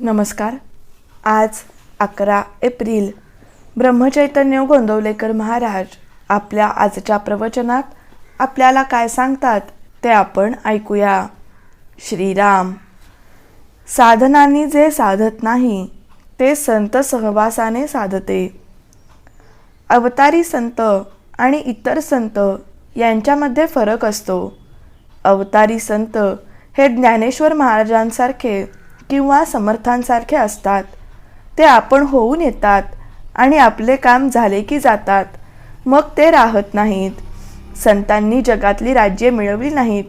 नमस्कार. आज अकरा एप्रिल ब्रह्मचैतन्य गोंदवलेकर महाराज आपल्या आजच्या प्रवचनात आपल्याला काय सांगतात ते आपण ऐकूया. श्रीराम साधनांनी जे साधत नाही ते संत सहवासाने साधते. अवतारी संत आणि इतर संत यांच्यामध्ये फरक असतो. अवतारी संत हे ज्ञानेश्वर महाराजांसारखे किंवा समर्थांसारखे असतात. ते आपण होऊन येतात आणि आपले काम झाले की जातात. मग ते राहत नाहीत. संतांनी जगातली राज्ये मिळवली नाहीत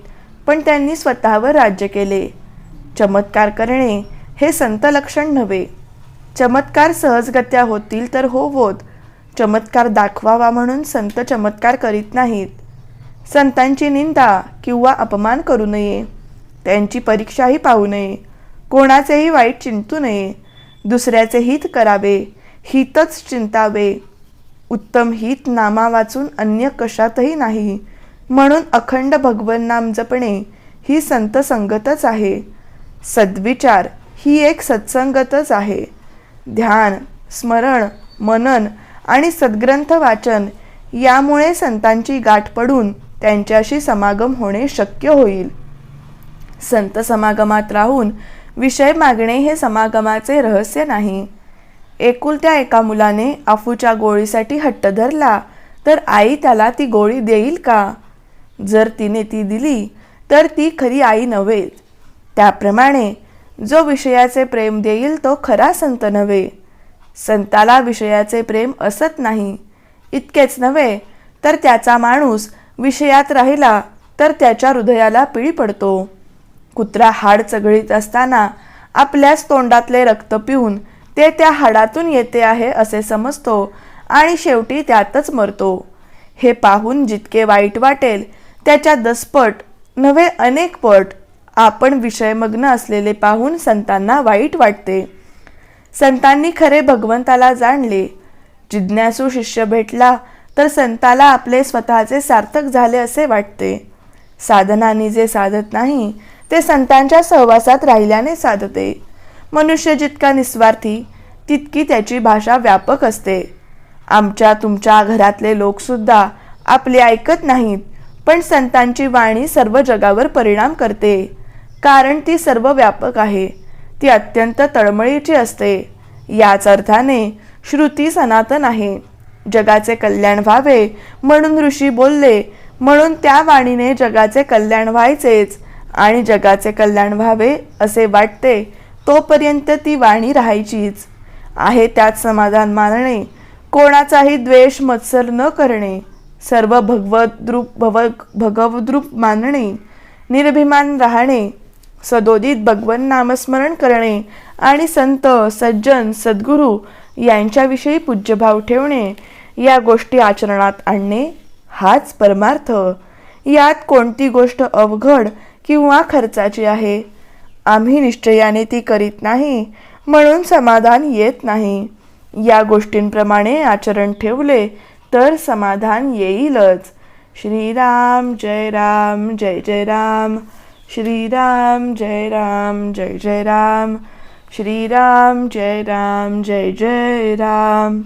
पण त्यांनी स्वतःवर राज्य केले. चमत्कार करणे हे संत लक्षण नव्हे. चमत्कार सहजगत्या होतील तर होवोत चमत्कार दाखवावा म्हणून संत चमत्कार करीत नाहीत. संतांची निंदा किंवा अपमान करू नये. त्यांची परीक्षाही पाहू नये. कोणाचेही वाईट चिंतू नये. दुसऱ्याचे हित करावे. हितच चिंतावे. उत्तम हित नामा वाचून अन्य कशातही नाही. म्हणून अखंड भगवन नाम जपणे ही संत संगतच आहे. सद्विचार ही एक सत्संगतच आहे. ध्यान स्मरण मनन आणि सद्ग्रंथ वाचन यामुळे संतांची गाठ पडून त्यांच्याशी समागम होणे शक्य होईल. संत समागमात राहून विषय मागणे हे समागमाचे रहस्य नाही. एकुलत्या एका मुलाने आफूच्या गोळीसाठी हट्ट धरला तर आई त्याला ती गोळी देईल का? जर तिने ती दिली तर ती खरी आई नव्हे. त्याप्रमाणे जो विषयाचे प्रेम देईल तो खरा संत नव्हे. संताला विषयाचे प्रेम असत नाही. इतकेच नव्हे तर त्याचा माणूस विषयात राहिला तर त्याच्या हृदयाला पिळी पडतो. कुत्रा हाड चघळीत असताना आपल्याच तोंडातले रक्त पिऊन ते त्या हाडातून येते आहे असे समजतो आणि शेवटी त्यातच मरतो. हे पाहून जितके वाईट वाटेल त्याच्या दसपट नव्हे अनेक पट आपण विषयमग्न असलेले पाहून संतांना वाईट वाटते. संतांनी खरे भगवंताला जाणले. जिज्ञासू शिष्य भेटला तर संताला आपले स्वतःचे सार्थक झाले असे वाटते. साधनांनी जे साधत नाही ते संतांच्या सहवासात राहिल्याने साधते. मनुष्य जितका निस्वार्थी तितकी त्याची भाषा व्यापक असते. आमच्या तुमच्या घरातले लोकसुद्धा आपले ऐकत नाहीत पण संतांची वाणी सर्व जगावर परिणाम करते. कारण ती सर्व व्यापक आहे ती अत्यंत तळमळीची असते. याच अर्थाने श्रुती सनातन आहे. जगाचे कल्याण व्हावे म्हणून ऋषी बोलले म्हणून त्या वाणीने जगाचे कल्याण व्हायचेच. आणि जगाचे कल्याण व्हावे असे वाटते तोपर्यंत ती वाणी राहायचीच. आहे त्यात समाधान मानणे कोणाचाही द्वेष मत्सर न करणे सर्व भगवद्रूप भव भगवद्रूप मानणे निर्भिमान राहणे सदोदित भगवन नामस्मरण करणे आणि संत सज्जन सद्गुरू यांच्याविषयी पूज्यभाव ठेवणे या गोष्टी आचरणात आणणे हाच परमार्थ. यात कोणती गोष्ट अवघड किंवा खर्चाची आहे. आम्ही निश्चयाने ती करीत नाही म्हणून समाधान येत नाही. या गोष्टींप्रमाणे आचरण ठेवले तर समाधान येईलच. श्रीराम जय राम जय जय राम. श्रीराम जय राम जय जय राम. श्रीराम जय राम जय जय राम.